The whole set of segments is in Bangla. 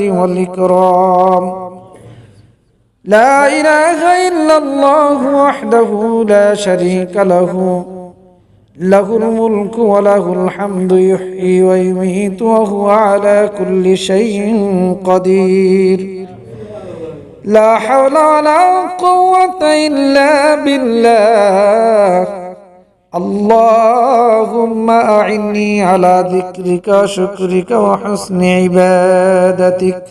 والإكرام لا إله إلا الله وحده لا شريك له له الملك وله الحمد يحيي ويميت وهو على كل شيء قدير لا حول ولا قوة إلا بالله اللهم أعني على ذكرك وشكرك وحسن عبادتك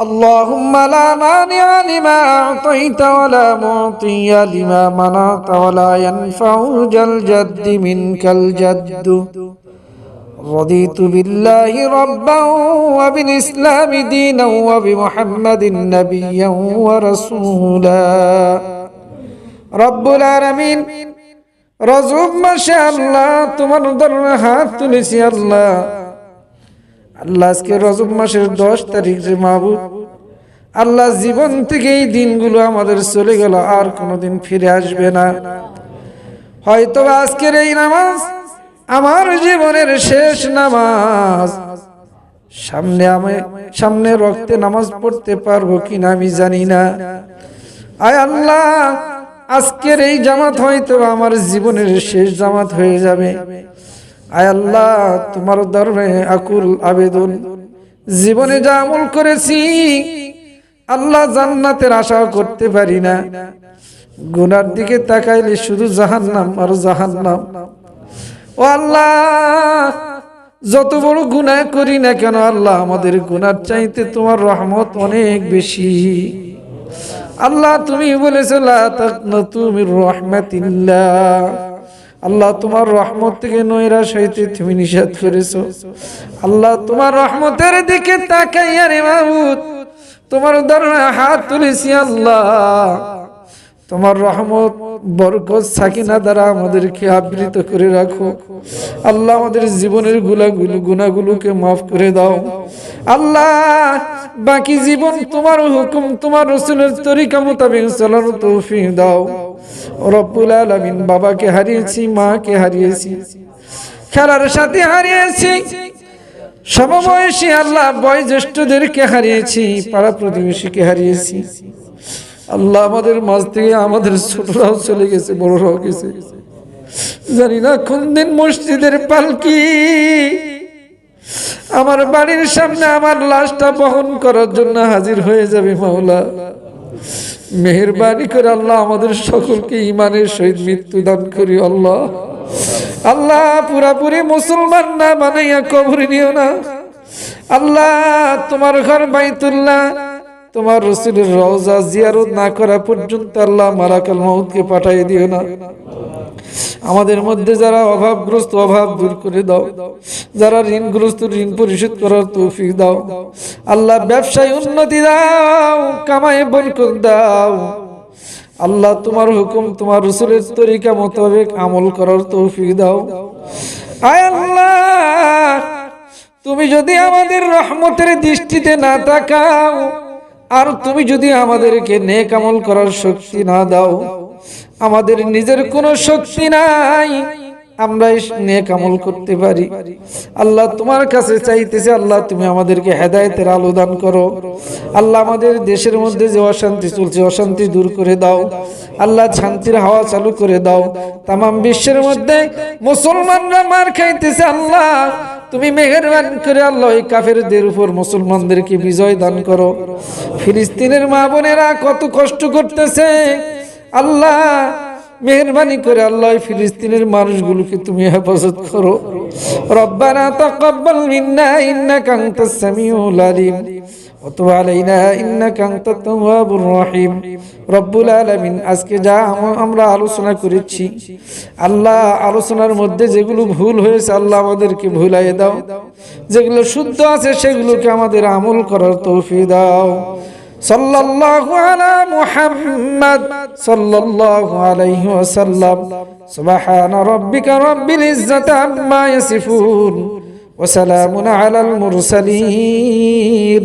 اللهم لا مانع لما أعطيت ولا معطي لما منعت ولا ينفع ذا الجد منك الجد رضيت بالله ربا وبالإسلام دينا وبمحمد نبيا ورسولا رب العالمين রজব মাসে আল্লাহ তোমার দরবারে হাত তুলেছি আল্লাহ। আল্লাহ আজকে রজব মাসের দশ তারিখ যে মাহবুব, আল্লাহ জীবন থেকে এই দিনগুলো আমাদের চলে গেল, আর কোনোদিন ফিরে আসবে না। হয়তো আজকের এই নামাজ আমার জীবনের শেষ নামাজ। সামনে আমি, সামনে রক্তে নামাজ পড়তে পারব কিনা আমি জানি না। আয় আল্লাহ আজকের এই জামাত হয়তো আমার জীবনের শেষ জামাত হয়ে যাবে। আয় আল্লাহ, তোমার দরবে আকুল আবেদন। জীবনে যা আমল করেছি, আল্লাহ জান্নাতের আশা করতে পারি না। গুনার দিকে তাকাইলে শুধু জাহান্নাম আর জাহান্নাম। ও আল্লাহ, যত বড় গুনাহ করি না কেন, আল্লাহ আমাদের গুনার চাইতে তোমার রহমত অনেক বেশি। আল্লাহ, তুমি বলেছ মির রাহমাতিল্লাহ। আল্লাহ, তোমার রহমত থেকে নৈরাশ হইতে তুমি নিষেধ করেছ। আল্লাহ, তোমার রহমতের দিকে তাকাইয়া রে মাহমুদ তোমার উদাহরণে হাত তুলেছি আল্লাহ। তোমার রহমত, বরকত, সাকিনা দ্বারা আমাদেরকে আবৃত করে রাখো। আল্লাহ আমাদের জীবনের গুলাগুলো গুনাগুলোকে মাফ করে দাও। আল্লাহ, বাকি জীবন তোমার হুকুম, তোমার রসুলের তরিকা মোতাবেক চলার তৌফিক দাও। রব্বুল আলামিন বাবাকে হারিয়েছি, মাকে হারিয়েছি, খেলার সাথে হারিয়েছি, সমবয়সী আল্লাহ বয়োজ্যেষ্ঠদেরকে হারিয়েছি, পাড়া প্রতিবেশীকে হারিয়েছি। আল্লাহ আমাদের মাঝ থেকে আমাদের ছোটরাও চলে গেছে, বড়রাও গেছে। জানি না কোন দিন মসজিদের পালকি, আমার বাড়ির সামনে আমার লাশটা বহন করার জন্য হাজির হয়ে যাবে মাওলা। মেহরবানি করে আল্লাহ আমাদের সকলকে ইমানের সহিত মৃত্যু দান করি, আল্লাহ। আল্লাহ পুরাপুরি মুসলমান না, বানাইয়া কবর নিও না। আল্লাহ তোমার ঘর বাইতুল্লাহ তোমার রসুলের রওজা জিয়ারত না করা পর্যন্ত আল্লাহ মারাকাল মাউদকে পাঠিয়ে দিও না। আমাদের মধ্যে যারা অভাবগ্রস্ত অভাব দূর করে দাও, যারা ঋণগ্রস্ত ঋণ পরিশোধ করার তৌফিক দাও। আল্লাহ ব্যবসায় উন্নতি দাও কামাই বরকত দাও। আল্লাহ তোমার হুকুম, তোমার রসুলের তরিকা মোতাবেক আমল করার তৌফিক দাও। আয় আল্লাহ, তুমি যদি আমাদের রহমতের দৃষ্টিতে না তাকাও আর তুমি যদি আমাদেরকে নেক আমল করার শক্তি না দাও, আমাদের নিজের কোনো শক্তি নাই, আমরা নেক আমল করতে পারি। আল্লাহ তোমার কাছে চাইতেছে, আল্লাহ তুমি আমাদেরকে হেদায়েতের আলো দান করো। আল্লাহ আমাদের দেশের মধ্যে যে অশান্তি চলছে, অশান্তি দূর করে দাও। আল্লাহ শান্তির হাওয়া চালু করে দাও। তাম বিশ্বের মধ্যে মুসলমানরা মার খাইতেছে, আল্লাহ তুমি মেহেরবান করে আল্লাহ কাফেরদের উপর মুসলমানদেরকে বিজয় দান করো। ফিলিস্তিনের মা বোনেরা কত কষ্ট করতেছে। আল্লাহ মেহরবানি করে আল্লাহ ফিলিস্তিনের মানুষগুলোকে তুমি হেফাজত করো। রব্বানা তাকাব্বাল মিন্না ইন্নাকা আনতাস সামিউল আলিম। وتب علينا إنك أنت التواب الرحيم রব্বুল আলামিন আজকে যা আম- আমরা আলোচনা করেছি আল্লাহ আলোচনার মধ্যে যেগুলো ভুল হয়েছে আল্লাহ আমাদেরকে ভুলাই দাও যেগুলো শুদ্ধ আছে সেগুলোকে আমাদের আমল করার তৌফিক দাও সাল্লাল্লাহু আলা মুহাম্মদ সাল্লাল্লাহু আলাইহি ওয়াসাল্লাম সুবহান রাব্বিকা রাব্বিল ইজ্জাতি আম্মা ইয়াসিফুন وسلام على المرسلين